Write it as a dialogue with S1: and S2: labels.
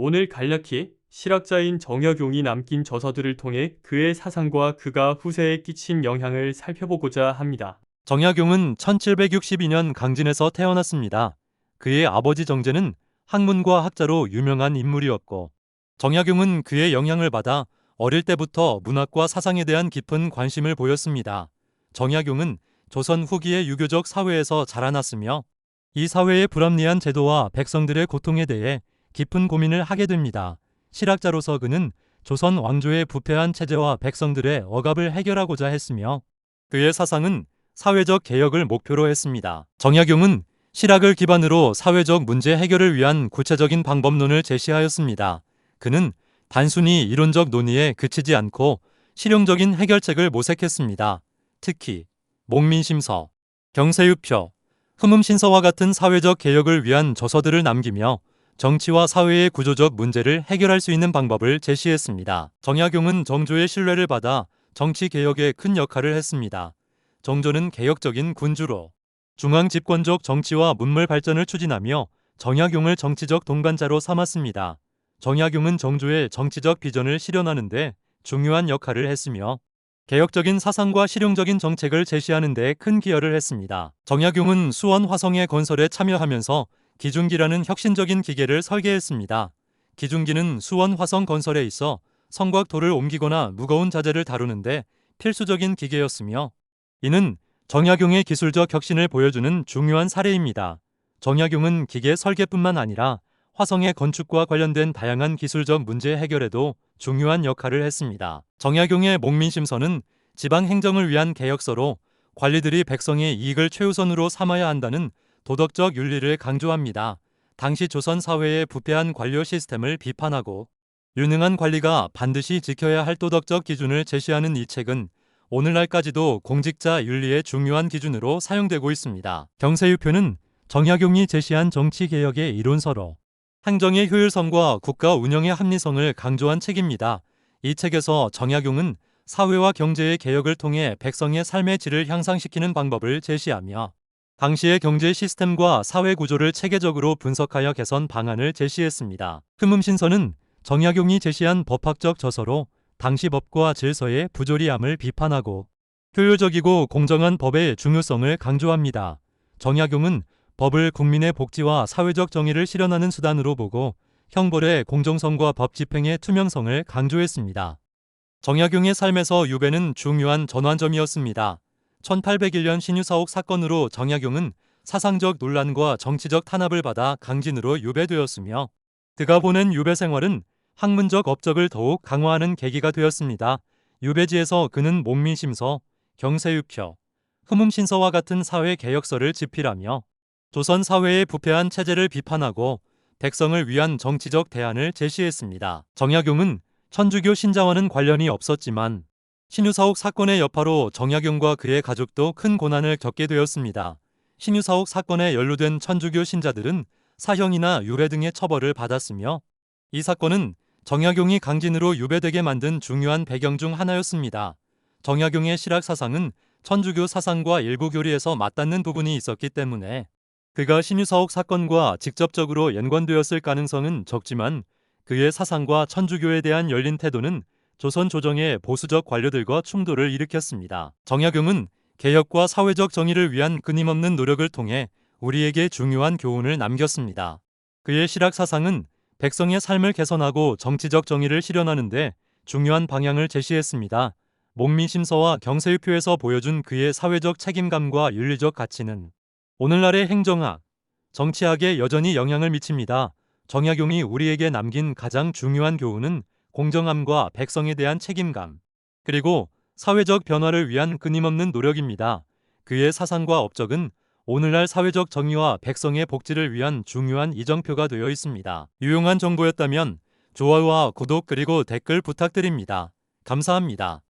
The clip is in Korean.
S1: 오늘 간략히 실학자인 정약용이 남긴 저서들을 통해 그의 사상과 그가 후세에 끼친 영향을 살펴보고자 합니다.
S2: 정약용은 1762년 강진에서 태어났습니다. 그의 아버지 정제는 학문과 학자로 유명한 인물이었고 정약용은 그의 영향을 받아 어릴 때부터 문학과 사상에 대한 깊은 관심을 보였습니다. 정약용은 조선 후기의 유교적 사회에서 자라났으며 이 사회의 불합리한 제도와 백성들의 고통에 대해 깊은 고민을 하게 됩니다. 실학자로서 그는 조선 왕조의 부패한 체제와 백성들의 억압을 해결하고자 했으며 그의 사상은 사회적 개혁을 목표로 했습니다. 정약용은 실학을 기반으로 사회적 문제 해결을 위한 구체적인 방법론을 제시하였습니다. 그는 단순히 이론적 논의에 그치지 않고 실용적인 해결책을 모색했습니다. 특히 목민심서, 경세유표, 흠음신서와 같은 사회적 개혁을 위한 저서들을 남기며 정치와 사회의 구조적 문제를 해결할 수 있는 방법을 제시했습니다. 정약용은 정조의 신뢰를 받아 정치 개혁에 큰 역할을 했습니다. 정조는 개혁적인 군주로 중앙 집권적 정치와 문물 발전을 추진하며 정약용을 정치적 동반자로 삼았습니다. 정약용은 정조의 정치적 비전을 실현하는데 중요한 역할을 했으며 개혁적인 사상과 실용적인 정책을 제시하는 데 큰 기여를 했습니다. 정약용은 수원 화성의 건설에 참여하면서 기중기라는 혁신적인 기계를 설계했습니다. 기중기는 수원 화성 건설에 있어 성곽 돌을 옮기거나 무거운 자재를 다루는데 필수적인 기계였으며 이는 정약용의 기술적 혁신을 보여주는 중요한 사례입니다. 정약용은 기계 설계뿐만 아니라 화성의 건축과 관련된 다양한 기술적 문제 해결에도 중요한 역할을 했습니다. 정약용의 목민심서는 지방 행정을 위한 개혁서로 관리들이 백성의 이익을 최우선으로 삼아야 한다는 도덕적 윤리를 강조합니다. 당시 조선 사회의 부패한 관료 시스템을 비판하고 유능한 관리가 반드시 지켜야 할 도덕적 기준을 제시하는 이 책은 오늘날까지도 공직자 윤리의 중요한 기준으로 사용되고 있습니다. 경세유표는 정약용이 제시한 정치개혁의 이론서로 행정의 효율성과 국가 운영의 합리성을 강조한 책입니다. 이 책에서 정약용은 사회와 경제의 개혁을 통해 백성의 삶의 질을 향상시키는 방법을 제시하며 당시의 경제 시스템과 사회 구조를 체계적으로 분석하여 개선 방안을 제시했습니다. 흠음신서는 정약용이 제시한 법학적 저서로 당시 법과 질서의 부조리함을 비판하고 효율적이고 공정한 법의 중요성을 강조합니다. 정약용은 법을 국민의 복지와 사회적 정의를 실현하는 수단으로 보고 형벌의 공정성과 법 집행의 투명성을 강조했습니다. 정약용의 삶에서 유배는 중요한 전환점이었습니다. 1801년 신유사옥 사건으로 정약용은 사상적 논란과 정치적 탄압을 받아 강진으로 유배되었으며 그가 보낸 유배 생활은 학문적 업적을 더욱 강화하는 계기가 되었습니다. 유배지에서 그는 목민심서, 경세유표, 흠음신서와 같은 사회 개혁서를 집필하며 조선 사회의 부패한 체제를 비판하고 백성을 위한 정치적 대안을 제시했습니다. 정약용은 천주교 신자와는 관련이 없었지만 신유사옥 사건의 여파로 정약용과 그의 가족도 큰 고난을 겪게 되었습니다. 신유사옥 사건에 연루된 천주교 신자들은 사형이나 유배 등의 처벌을 받았으며 이 사건은 정약용이 강진으로 유배되게 만든 중요한 배경 중 하나였습니다. 정약용의 실학 사상은 천주교 사상과 일부 교리에서 맞닿는 부분이 있었기 때문에 그가 신유사옥 사건과 직접적으로 연관되었을 가능성은 적지만 그의 사상과 천주교에 대한 열린 태도는 조선 조정의 보수적 관료들과 충돌을 일으켰습니다. 정약용은 개혁과 사회적 정의를 위한 끊임없는 노력을 통해 우리에게 중요한 교훈을 남겼습니다. 그의 실학 사상은 백성의 삶을 개선하고 정치적 정의를 실현하는데 중요한 방향을 제시했습니다. 목민심서와 경세유표에서 보여준 그의 사회적 책임감과 윤리적 가치는 오늘날의 행정학, 정치학에 여전히 영향을 미칩니다. 정약용이 우리에게 남긴 가장 중요한 교훈은 공정함과 백성에 대한 책임감, 그리고 사회적 변화를 위한 끊임없는 노력입니다. 그의 사상과 업적은 오늘날 사회적 정의와 백성의 복지를 위한 중요한 이정표가 되어 있습니다. 유용한 정보였다면 좋아요와 구독 그리고 댓글 부탁드립니다. 감사합니다.